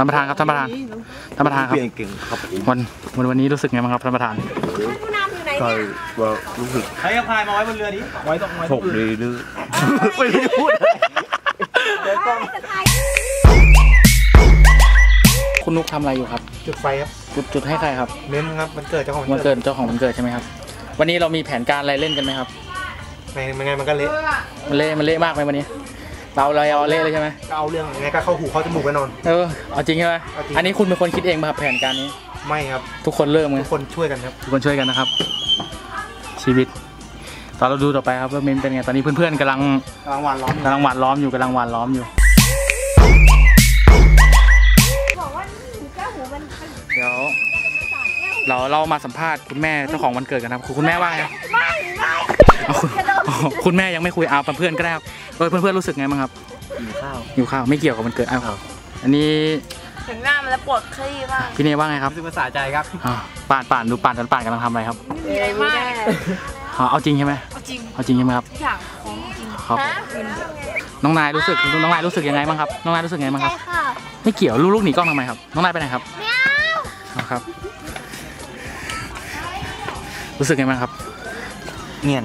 ท่านประธานครับท่านประธานท่านประธานครับเปลี่ยนเก่งครับผมวันวันวันนี้รู้สึกไงบ้างครับท่านประธานก็ว่ารู้สึกใครเอาพายมาไว้บนเรือนี้ไว้ตรงไว้โชคดีหรือไม่รู้จะพูดอะไรคุณนุกทำอะไรอยู่ครับ จุดไฟครับจุดจุดให้ใครครับเน้นครับมันเกิดเจ้าของวันเกิดเจ้าของวันเกิดใช่ไหมครับ วันนี้เรามีแผนการอะไรเล่นกันไหมครับไม่ไม่ไงมันก็เละมันเละมันเละมากไหมวันนี้ เราเราเอาเละเลยใช่ไหมก็เอาเรื่องยังไงก็เข้าหูเข้าจมูกแน่นอน เออเอาจริงใช่ไหมเอาจริง อันนี้คุณเป็นคนคิดเองไหมครับแผนการนี้ ไม่ครับทุกคนเริ่มไงทุกคนช่วยกันครับ ทุกคนช่วยกันนะครับ ชีวิต ตอนเราดูต่อไปครับว่ามินเป็นไงตอนนี้เพื่อนๆกำลังรางวัลล้อมกำลังหวานล้อมอยู่กำลังหวานล้อมอยู่ บอกว่าหูแก้วหูมันมันเดี๋ยวประสาทแก้วเราเรามาสัมภาษณ์คุณแม่เจ้าของวันเกิดกันครับคุณคุณแม่ว่าไง ไม่ไม่เอาคุณอ๋อ คุณแม่ยังไม่คุยเอาเพื่อนๆก็ได้ครับเออเพื่อนๆรู้สึกไงบ้างครับกินข้าวหิวข้าวไม่เกี่ยวกับวันเกิดอ้าวอันนี้ถึงหน้ามันแล้วปวดคลี่มากพี่เนยว่าไงครับรู้สึกภาษาใจครับอ่าป่านป่านดูป่านกันป่านกำลังทำอะไรครับมีอะไรมากอ๋อเอาจริงใช่ไหมเอาจริงเอาจริงใช่ไหมครับทุกอย่างของจริงครับฮะน้องนายรู้สึกน้องนายรู้สึกยังไงบ้างครับน้องนายรู้สึกยังไงบ้างครับค่ะไม่เกี่ยวลูกๆหนีกล้องทำไมครับน้องนายไปไหนครับไม่เอาเอาครับ รู้สึกไงบ้างครับเงียน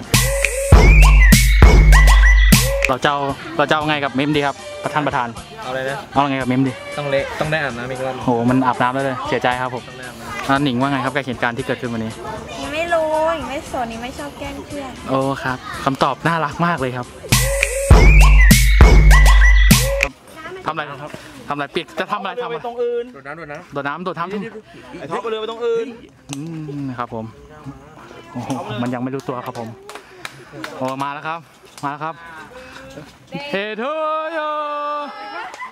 เราเจ้าเราเจ้าไงกับเมมดีครับประธานประธานเอาเลยนะเอาไงกับเมมดีต้องเละต้องได้อาบน้ำอีกรอบโหมันอาบน้ำแล้วเลยเสียใจครับผมต้องได้อาบน้แล้วหนิงว่าไงครับกับเหตุการณ์ที่เกิดขึ้นวันนี้ยังไม่รู้ยังไม่สนยังไม่ชอบแกล้งเพื่อนโอ้ครับคำตอบน่ารักมากเลยครับทำอะไรครับทำอะไรปิดจะทำอะไรทำอะไรตรงอื่นโดดน้ำโดดน้โดดน้ำโดดน้ำทุ่มำไอ้ท็อปไปเรือไปตรงอื่นอืมครับผมโอ้โหมันยังไม่รู้ตัวครับผมโอ้มาแล้วครับ มาแล้วครับ Head hoyo!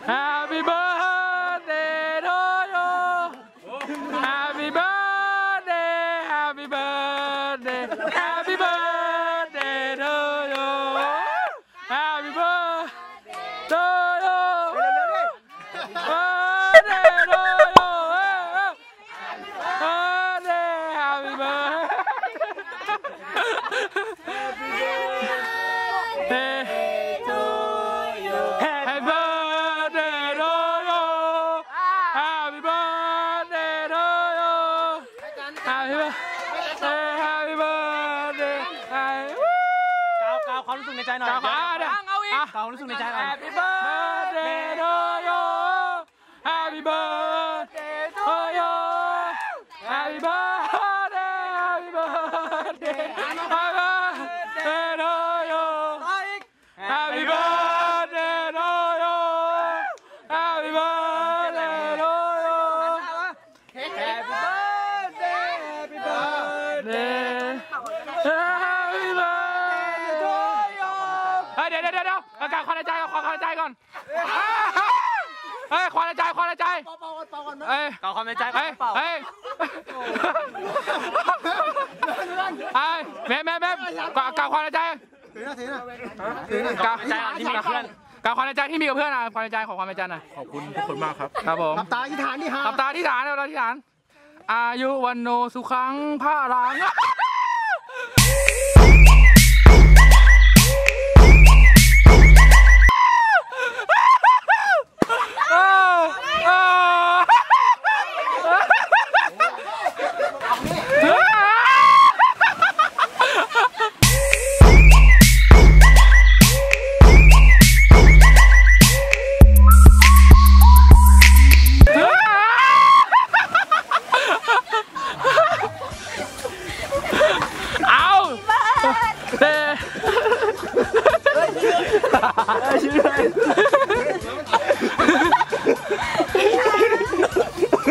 Happy birthday hoyo! Happy birthday, happy birthday, happy อาอีกอะกาวความรู้สึกในใจหน่อย Happy birthday to ความในใจก่อนความในใจก่อนเฮ้ยความในใจความในใจเฮ้ยกาความในใจเฮ้ยเปล่าเฮ้ยเฮ้ยแม่แม่แม่กล่าวกล่าวความในใจกล่าวใจที่มีกับเพื่อนกล่าวความในใจที่มีกับเพื่อนอะความในใจของความในใจน่อยขอบคุณทุกคนมากครับครับผมตาที่ฐานที่หาหลับตาที่ฐานเราตาที่ฐานอายุวันโนสุขังพระรัง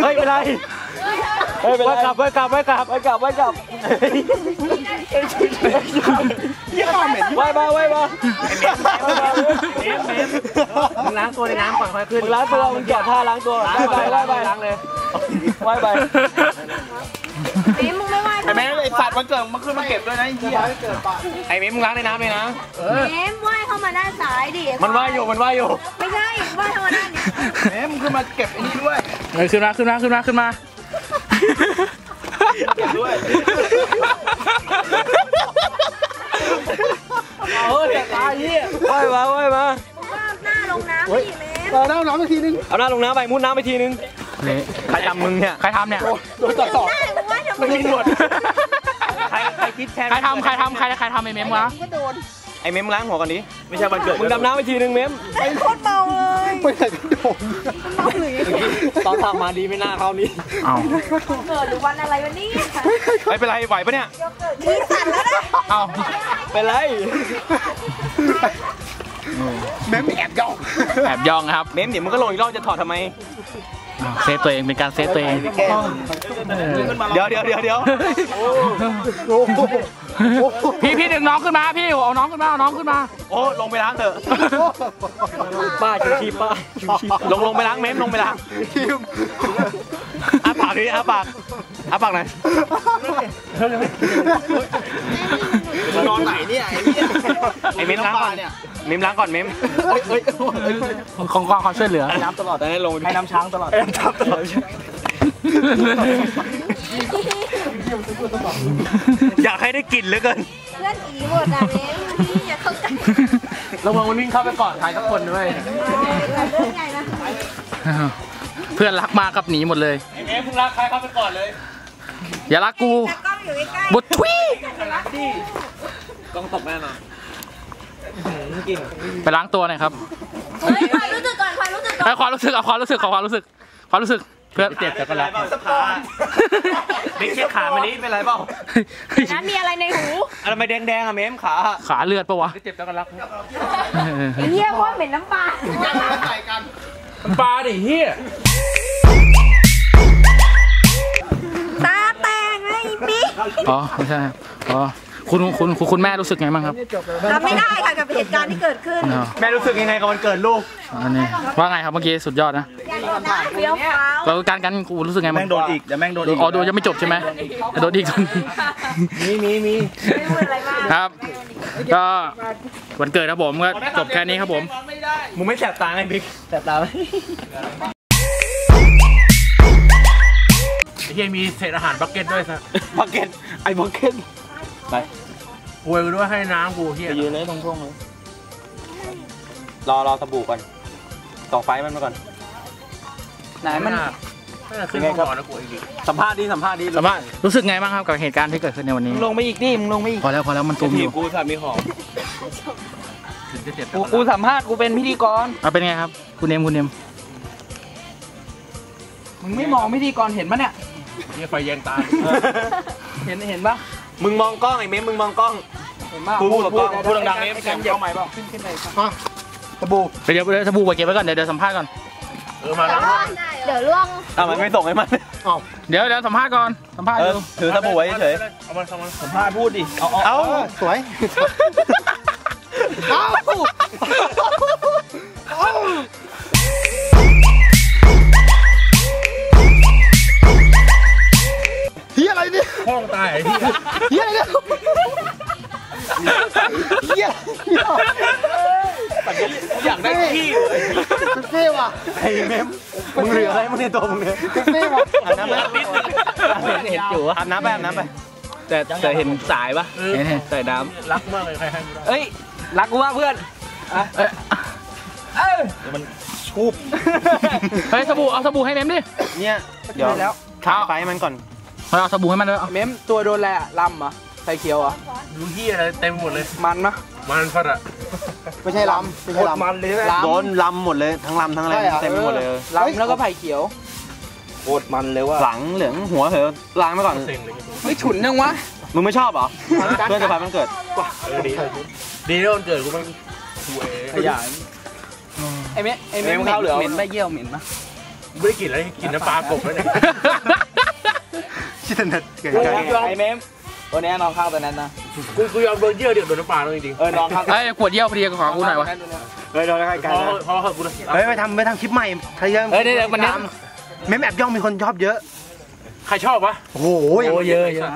เฮ้ยเป็นไรเฮ้ยไปกลับไปกลับไปกลับไปกลับไปกลับไว้มาไว้มามึงล้างตัวในน้ำก่อนค่อยขึ้นมึงล้างตัวมึงแกะผ้าล้างตัวไว้ไปไว้ไปล้างเลยไว้ไปนี่มึงไม่ไหวไอ้แม่ไอ้สัตว์มันเกิดมันขึ้นมาเก็บด้วยนะไอ้เหี้ยไอ้เม้มึงล้างในน้ำเลยนะเอ็มไหว เข้ามาด้านซ้ายดิมันว่ายอยู่มันว่ายอยู่ไม่ใช่ไหวเข้ามาด้านนี้แม่มึงขึ้นมาเก็บไอ้นี่ด้วยเฮ้ยขึ้นมาขึ้นมาขึ้นมาขึ้นมาเก็บด้วยเออแต่ตายยี่ว่ายมาว่ายมาว่าหน้าลงน้ำดิเมมเราเล่าน้ำอีกทีนึงเอาหน้าลงน้ำไปมุดน้ำไปทีนึงใครทำมึงเนี่ยใครทำเนี่ยโดนต่อต่อได้มึงว่าทำไมไม่มีหนวดใครใครคิดแทนใครทำใครทำใครใครทำไอ้เมมวะ ไอ้เม้มล้างหัวก่อนดิไม่ใช่วันเกิดมึงดำน้ำไปทีนึงเม้มโคตรเมาเลยไปไหนกันโดนตอนทำมาดีไม่น่าเข้านี่เอาเกิดหรือวันอะไรวันนี้ไม่เป็นไรไหวปะเนี่ยมีสั่นแล้วนะเอาเป็นไรแม่งแอบย่องแอบย่องนะครับเม้มเดี๋ยวมึงก็ลงอีกรอบจะถอดทำไม เอาเซฟตัวเองเป็นการเซฟตัวเองเดี๋ยวเดี๋ยวเดี๋ยวเดี๋ยวพี่พี่ดึงน้องขึ้นมาพี่เอาน้องขึ้นมาเอาน้องขึ้นมา โอ้ลงไปล้างเถอะป้าชูชีพป้าชูชีพลงลงไปล้างเม้มลงไปล้างอาปากดิอาปากอาปากหน่อย นอนไหนเนี่ยไอ้เม้มล้างก่อนเม้มล้างก่อนเม้มของความความช่วยเหลือน้ำตลอดแต่ให้ลงให้น้ำช้างตลอดน้ำตลอดอยากให้ได้กลิ่นเหลือเกินเพื่อนอีหมดนะเมมพี่อย่าเข้าใจระวังมันวิ่งเข้าไปกอดใครสักคนด้วยแต่เรื่องใหญ่นะเพื่อนรักมากครับหนีหมดเลยไอ้เม้มมึงรักใครเข้าไปก่อนเลยอย่ารักกูแต่กล้องอยู่ใกล้ๆบททวีกล้องตกแน่นอนไปล้างตัวหน่อยครับเฮ้ยความรู้สึกก่อนความรู้สึกก่อนให้ความรู้สึกเอาความรู้สึกขอความรู้สึกความรู้สึกเพื่อนเจ็บแต่ก็รักสภาไม่เช็ดขามันนี้เป็นไรเปล่านะมีอะไรในหูอะไรไม่แดงแดงๆอะเม้มขาขาเลือดปะวะเจ็บแต่ก็รักไอ้เหี้ยโคตรเหม็นน้ำปลาปลาดิเฮียตาแตกไอ้ปิ๊กอ๋อไม่ใช่ครับอ๋อ คุณคุณคุณคุณแม่รู้สึกไงบ้างครับทำไม่ได้ค่ะกับเหตุการณ์ที่เกิดขึ้นอ๋อแม่รู้สึกยังไงกับวันเกิดลูกอันนี้ว่าไงครับเมื่อกี้สุดยอดนะเฟี้ยวฟ้าวเราการกันกูรู้สึกไงบ้างแม่งโดนอีกเดี๋ยวแม่งโดนอีกอ๋อโดนยังไม่จบใช่ไหมโดนอีกมีมีมีไม่พูดอะไรมากครับก็วันเกิดครับผมก็จบแค่นี้ครับผมมึงไม่แสบตาไงบิ๊กแสบตาไหมไอ้เฮียมีเศษอาหารบักเก็ตด้วยซะบักเก็ตไอ้บักเก็ต หวยกูด้วยให้น้ำกูเฮียไปยืนเลยตรงช่วงเลยรอรอสบู่ก่อนต่อไฟมันมาก่อน ไหนมันไม่น่าขึ้นมาก่อนนะกูอีกสัมภาษณ์ดิสัมภาษณ์ดิสัมภาษณ์รู้สึกไงบ้างครับกับเหตุการณ์ที่เกิดขึ้นในวันนี้มึงลงไปอีกดิมึงลงไปอีกพอแล้วพอแล้วมันตุ่มอทียู่กูสามีหอมถึงจะเจ็บกูกูสัมภาษณ์กูเป็นพิธีกรเอาเป็นไงครับ คุณเนมคุณเนมมึงไม่มองพิธีกรเห็นปะเนี่ยเฮียไฟแยงตาเห็นเห็นปะ มึงมองกล้องไอ้เม้มมึงมองกล้องเห็นปะพูดพูดพูดพูดดังๆนี้นี่กันเหยียบใหม่เปล่าขึ้นขึ้นเลยครับตะบูเดี๋ยวเดี๋ยวสบู่ไปเก็บไว้ก่อนเดี๋ยวเดี๋ยวสัมภาษณ์ก่อนเออมาล้างเดี๋ยวล่วงอะมันไม่ส่งให้มันเดี๋ยวเดี๋ยวสัมภาษณ์ก่อนสัมภาษณ์เอออยู่ถือสบู่ไว้เฉยเอามาเอามาสัมภาษณ์พูดดิเอาเอาสวยเฮียอะ เนี่ยห้องตายไอ้เฮียเฮียอะไรเนี่ยเฮียอยากได้ขี้มันเฟ่ว่ะไอ้เม้มมึงเหลืออะไรมึงในตัวมึงเนี่ยมันเฟ่ว่ะอาบน้ำไปเห็นเห็นจู่อาบน้ำไปอาบน้ำไปแต่แต่เห็นสายปะเห็นเห็นใส่น้รักมากเลยใครให้กูได้เอ้ยรักกูว่าเพื่อนเอ้ยชูบเฮ้ยสบู่เอาสบู่ให้เมมดิเนี่ยเดี๋ยวแล้วขายไฟมันก่อน เอาสบู่ให้มันด้วยเอาเม้มตัวโดนแหละลำเหรอไฟเขียวเหรอดูเฮียอะไรเต็มหมดเลย มันนะมันฟัดอะไม่ใช่ลำไม่ใช่ลำมันเลยลำโดนลำหมดเลยทั้งลำทั้งอะไรใช่เหรอเต็มไปหมดเลยลำแล้วก็ไผ่เขียวโคตรมันเลยว่าหลังเหลืองหัวเหอะล้างไปก่อนเซ็งเลยไม่ฉุนยังวะมึงไม่ชอบเหรอเพื่อนจะพามันเกิดเออดีดีที่วันเกิดกูมันกูเองขยายไอ้เม้ไอ้เม้เม้มเข้าเหลือเหม็นใบเยี่ยวเหม็นปะไม่ได้กินอะไรกินน้ำปลากบแล้วเนี่ย ที่ถนัดเก่งไอ้กันเมมตัวนี้น้อนข้างตัวนั้นนะกูกูยอมโดนเยี่ยวเดี๋ยวโดนน้ำปลาเลยจริงเออน้อนข้างไอ้ขวดเยี่ยวพอดีขอกูหน่อยวะเฮ้ยเราได้ๆกันพอพอกูนะเฮ้ยไปทำไปทำคลิปใหม่ใครยังเฮ้ยเดี๋ยวมันเนี้ยเมมแอบย่องมีคนชอบเยอะ ใครชอบวะโอ้โหเยอะเยอะ